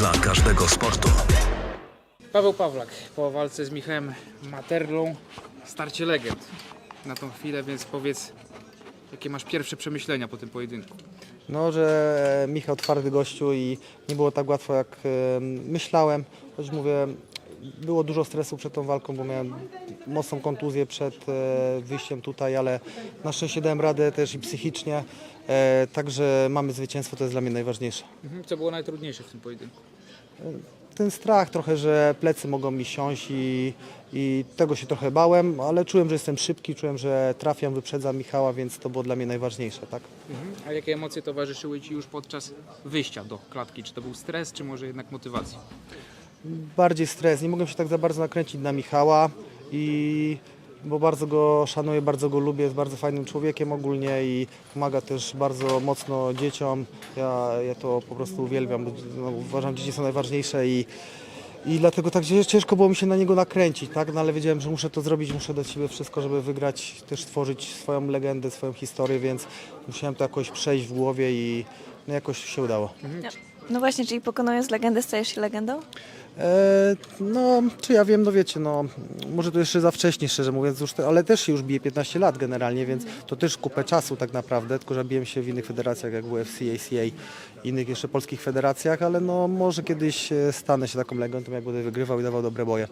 dla każdego sportu. Paweł Pawlak po walce z Michałem Materlą, starcie legend na tą chwilę, więc powiedz, jakie masz pierwsze przemyślenia po tym pojedynku? No, że Michał twardy gościu i nie było tak łatwo jak e, myślałem. Choć mówię, było dużo stresu przed tą walką, bo miałem mocną kontuzję przed e, wyjściem tutaj, ale na szczęście dałem radę też i psychicznie. E, Także mamy zwycięstwo, to jest dla mnie najważniejsze. Mhm. Co było najtrudniejsze w tym pojedynku? Ten strach trochę, że plecy mogą mi siąść i, i tego się trochę bałem, ale czułem, że jestem szybki, czułem, że trafiam, wyprzedzam Michała, więc to było dla mnie najważniejsze, tak? Mhm. A jakie emocje towarzyszyły Ci już podczas wyjścia do klatki? Czy to był stres, czy może jednak motywacja? bardziej stres. Nie mogłem się tak za bardzo nakręcić na Michała i bo bardzo go szanuję, bardzo go lubię, jest bardzo fajnym człowiekiem ogólnie i pomaga też bardzo mocno dzieciom. Ja, ja to po prostu uwielbiam, bo no, uważam, dzieci są najważniejsze i, i dlatego tak cięż- ciężko było mi się na niego nakręcić, tak? No, ale wiedziałem, że muszę to zrobić, muszę dać siebie wszystko, żeby wygrać, też stworzyć swoją legendę, swoją historię, więc musiałem to jakoś przejść w głowie i no, jakoś się udało. No właśnie, czyli pokonując legendę stajesz się legendą? E, no, czy ja wiem, no wiecie, no, może to jeszcze za wcześnie, szczerze mówiąc, już te, ale też się już bije 15 lat generalnie, więc to też kupę czasu tak naprawdę, tylko że biłem się w innych federacjach jak UFC, ACA, innych jeszcze polskich federacjach, ale no może kiedyś e, stanę się taką legendą, jak będę wygrywał i dawał dobre boje.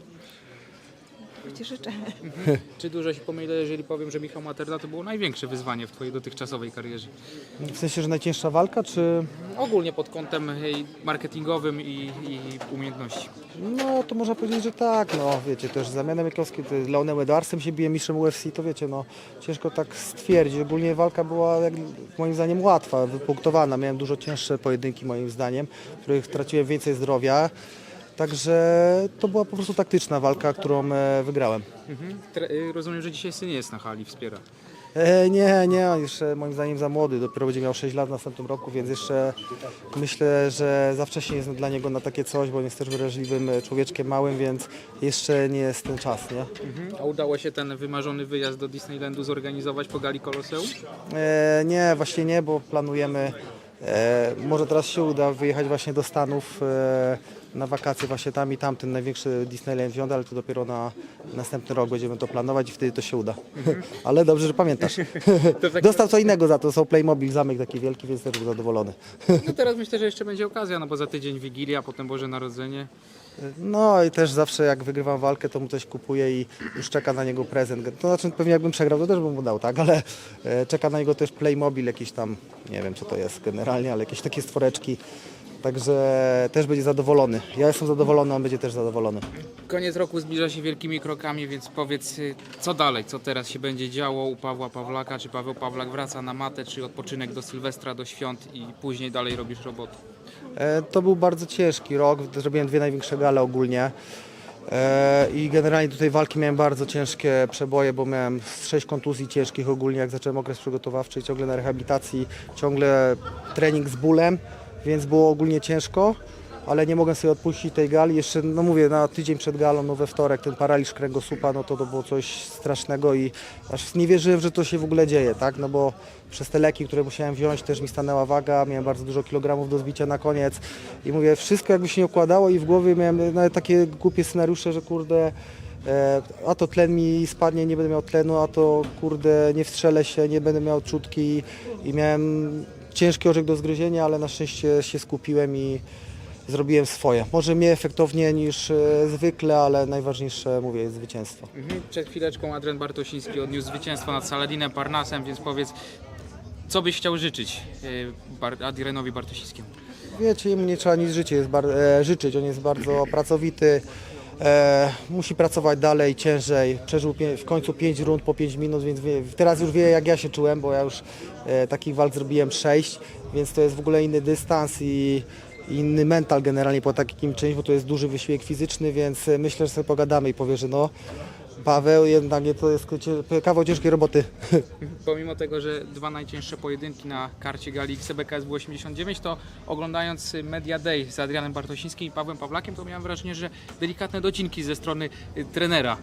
Ci życzę. Czy dużo się pomylę, jeżeli powiem, że Michał Materla to było największe wyzwanie w Twojej dotychczasowej karierze? W sensie, że najcięższa walka, czy... Ogólnie pod kątem marketingowym i, i umiejętności. No, to można powiedzieć, że tak, no wiecie, też z Damianem Jakowskim, to z Leonem Edwardsem się biłem mistrzem UFC, to wiecie, no ciężko tak stwierdzić. Ogólnie walka była jak, moim zdaniem łatwa, wypunktowana. Miałem dużo cięższe pojedynki moim zdaniem, w których traciłem więcej zdrowia. Także to była po prostu taktyczna walka, którą e, wygrałem. Mhm. Y, rozumiem, że dzisiaj syn jest na hali, wspiera. E, nie, nie, on jeszcze moim zdaniem za młody, dopiero będzie miał 6 lat w następnym roku, więc jeszcze myślę, że za wcześnie jest dla niego na takie coś, bo on jest też wrażliwym e, człowieczkiem małym, więc jeszcze nie jest ten czas, nie? Mhm. A udało się ten wymarzony wyjazd do Disneylandu zorganizować po gali Koloseum? E, nie, właśnie nie, bo planujemy, e, może teraz się uda wyjechać właśnie do Stanów e, na wakacje właśnie tam i tam, ten największy Disneyland wziąć, ale to dopiero na następny rok będziemy to planować i wtedy to się uda. ale dobrze, że pamiętasz. Dostał co innego za to, są Playmobil, zamek taki wielki, więc też był zadowolony. No teraz myślę, że jeszcze będzie okazja, no bo za tydzień Wigilia, potem Boże Narodzenie. No i też zawsze jak wygrywam walkę, to mu coś kupuję i już czeka na niego prezent. To znaczy pewnie jakbym przegrał, to też bym mu dał, tak? Ale e, czeka na niego też Playmobil jakiś tam, nie wiem co to jest generalnie, ale jakieś takie stworeczki. Także też będzie zadowolony. Ja jestem zadowolony, on będzie też zadowolony. Koniec roku zbliża się wielkimi krokami, więc powiedz, y, co dalej, co teraz się będzie działo u Pawła Pawlaka? Czy Paweł Pawlak wraca na matę, czy odpoczynek do Sylwestra, do świąt i później dalej robisz robotę? E, To był bardzo ciężki rok. Zrobiłem dwie największe gale ogólnie. E, I generalnie tej walki miałem bardzo ciężkie przeboje, bo miałem sześć kontuzji ciężkich ogólnie, jak zacząłem okres przygotowawczy, ciągle na rehabilitacji, ciągle trening z bólem, więc było ogólnie ciężko, ale nie mogłem sobie odpuścić tej gali. Jeszcze, no mówię, na tydzień przed galą, no we wtorek, ten paraliż kręgosłupa, no to to było coś strasznego i aż nie wierzyłem, że to się w ogóle dzieje, tak, no bo przez te leki, które musiałem wziąć, też mi stanęła waga, miałem bardzo dużo kilogramów do zbicia na koniec. I mówię, wszystko jakby się nie układało i w głowie miałem nawet takie głupie scenariusze, że kurde, e, a to tlen mi spadnie, nie będę miał tlenu, a to kurde, nie wstrzelę się, nie będę miał czutki. I miałem ciężki orzech do zgryzienia, ale na szczęście się skupiłem i zrobiłem swoje. Może mniej efektownie niż e, zwykle, ale najważniejsze, mówię, jest zwycięstwo. Mhm. Przed chwileczką Adrian Bartosiński odniósł zwycięstwo nad Saladinem Parnasem, więc powiedz, co byś chciał życzyć y, Bar- Adrianowi Bartosińskiemu? Wiecie, jemu nie trzeba nic życie jest bar- e, życzyć. On jest bardzo pracowity. E, musi pracować dalej, ciężej. Przeżył w końcu 5 rund po 5 minut, więc wie, teraz już wie jak ja się czułem, bo ja już e, takich walk zrobiłem 6, więc to jest w ogóle inny dystans i inny mental generalnie po takim czymś, bo to jest duży wysiłek fizyczny, więc e, myślę, że sobie pogadamy i powie, że no Paweł, jednak to jest kawał ciężkiej roboty. Pomimo tego, że dwa najcięższe pojedynki na karcie gali XBKS było 89, to oglądając Media Day z Adrianem Bartosińskim i Pawłem Pawlakiem, to miałem wrażenie, że delikatne docinki ze strony y, trenera.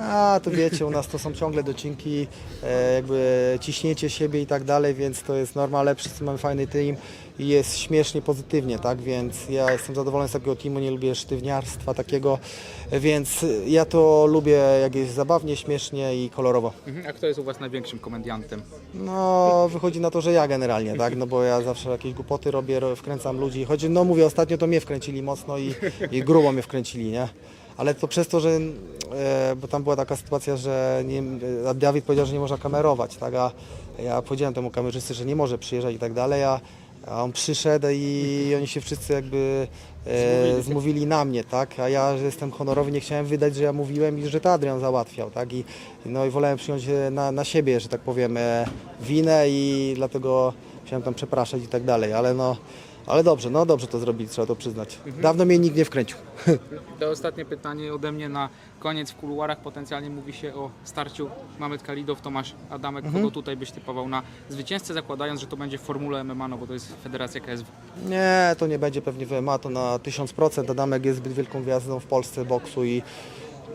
A, to wiecie, u nas to są ciągle docinki, e, jakby ciśnięcie siebie i tak dalej, więc to jest norma, ale wszyscy mamy fajny team i jest śmiesznie pozytywnie, tak, więc ja jestem zadowolony z takiego teamu, nie lubię sztywniarstwa takiego, więc ja to lubię, jak jest zabawnie, śmiesznie i kolorowo. Mhm. A kto jest u Was największym komediantem? No, wychodzi na to, że ja generalnie, tak, no bo ja zawsze jakieś głupoty robię, ro- wkręcam ludzi, choć no mówię, ostatnio to mnie wkręcili mocno i, i grubo mnie wkręcili, nie? Ale to przez to, że, e, bo tam była taka sytuacja, że nie, e, Dawid powiedział, że nie można kamerować, tak, a ja powiedziałem temu kamerzysty, że nie może przyjeżdżać i tak dalej, a, a on przyszedł i oni się wszyscy jakby e, zmówili na mnie, tak, a ja, że jestem honorowy, nie chciałem wydać, że ja mówiłem i że to Adrian załatwiał, tak, i no i wolałem przyjąć e, na, na siebie, że tak powiem, winę i dlatego chciałem tam przepraszać i tak dalej, ale no, ale dobrze, no dobrze to zrobili, trzeba to przyznać. Dawno mnie nikt nie wkręcił. To ostatnie pytanie ode mnie na koniec. W kuluarach potencjalnie mówi się o starciu Mamet Kalidow, Tomasz Adamek. Kogo tutaj byś typował na zwycięzcę, zakładając, że to będzie w formule MMA, no bo to jest Federacja KSW. Nie, to nie będzie pewnie WMA, to na 1000%. Adamek jest zbyt wielką gwiazdą w Polsce boksu i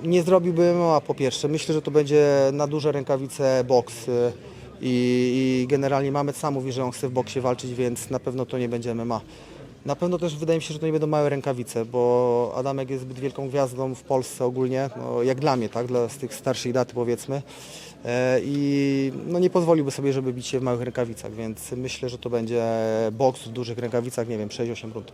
nie zrobiłbym MMA po pierwsze. Myślę, że to będzie na duże rękawice boks i, i generalnie Mamet sam mówi, że on chce w boksie walczyć, więc na pewno to nie będzie MMA. Na pewno też wydaje mi się, że to nie będą małe rękawice, bo Adamek jest zbyt wielką gwiazdą w Polsce ogólnie, no, jak dla mnie, tak, dla z tych starszych dat powiedzmy. E, I no, nie pozwoliłby sobie, żeby bić się w małych rękawicach, więc myślę, że to będzie boks w dużych rękawicach, nie wiem, 6-8 rund.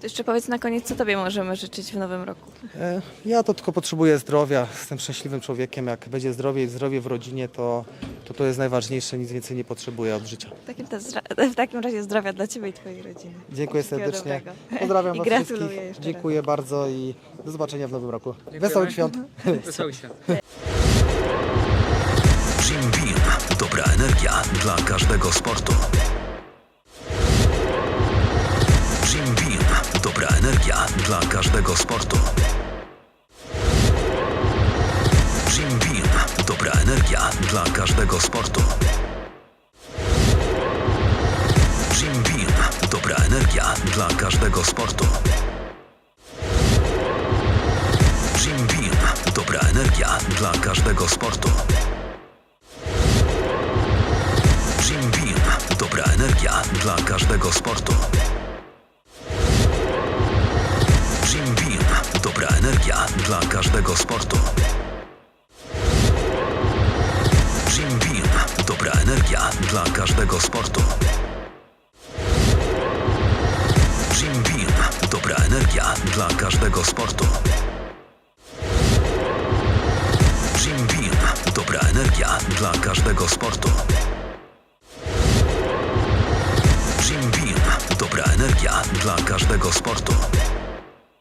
To jeszcze powiedz na koniec, co Tobie możemy życzyć w nowym roku. E, Ja to tylko potrzebuję zdrowia. Jestem szczęśliwym człowiekiem. Jak będzie zdrowie i zdrowie w rodzinie, to, to to jest najważniejsze. Nic więcej nie potrzebuję od życia. W takim, w takim razie zdrowia dla Ciebie i Twojej rodziny. Dziękuję Wszystkiego serdecznie. dobrego. Pozdrawiam I Was gratuluję wszystkich. jeszcze Dziękuję bardzo i do zobaczenia w nowym roku. Dziękujemy. Wesołych świąt. Wesołych świąt. Jim Beam. Dobra energia dla każdego sportu. Jim Beam. Dobra energia dla każdego sportu. Dla każdego sportu. Jim Beam. Dobra energia dla każdego sportu. Jim Beam. Dobra energia dla każdego sportu. Jim Beam. Dobra energia dla każdego sportu. Jim Beam. Dobra energia dla każdego sportu. Każdego sportu. Jim Beam. Dobra energia dla każdego sportu. Jim Beam. Dobra energia dla każdego sportu. Jim Beam. Dobra energia dla każdego sportu.